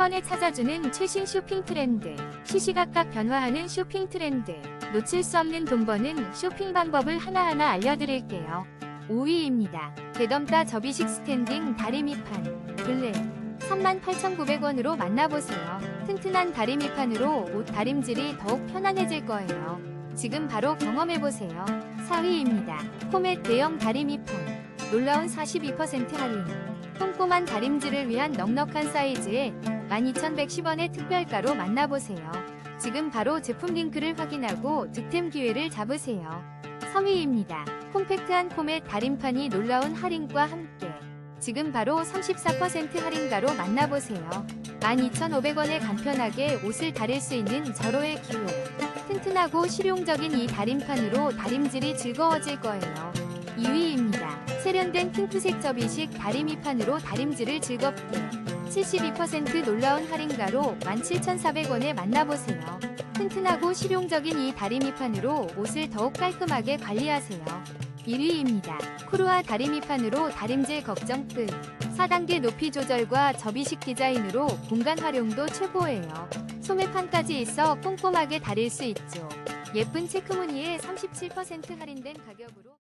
번에 찾아주는 최신 쇼핑 트렌드, 시시각각 변화하는 쇼핑 트렌드, 놓칠 수 없는 돈 버는 쇼핑 방법을 하나하나 알려드릴게요. 5위입니다. 대덤따 접이식 스탠딩 다리미판, 블랙. 38,900원으로 만나보세요. 튼튼한 다리미판으로 옷 다림질이 더욱 편안해질 거예요. 지금 바로 경험해보세요. 4위입니다. 코멧 대형 다리미판. 놀라운 42% 할인. 꼼꼼한 다림질을 위한 넉넉한 사이즈에 12,110원의 특별가로 만나보세요. 지금 바로 제품 링크를 확인하고 득템 기회를 잡으세요. 3위입니다. 콤팩트한 코멧 다림판이 놀라운 할인과 함께 지금 바로 34% 할인가로 만나보세요. 12,500원에 간편하게 옷을 다릴 수 있는 절호의 기회. 튼튼하고 실용적인 이 다림판으로 다림질이 즐거워질 거예요. 2위입니다. 세련된 핑크색 접이식 다리미판으로 다림질을 즐겁게 72% 놀라운 할인가로 17,400원에 만나보세요. 튼튼하고 실용적인 이 다리미판으로 옷을 더욱 깔끔하게 관리하세요. 1위입니다. 쿠루아 다리미판으로 다림질 걱정 끝. 4단계 높이 조절과 접이식 디자인으로 공간 활용도 최고예요. 소매판까지 있어 꼼꼼하게 다릴 수 있죠. 예쁜 체크무늬에 37% 할인된 가격으로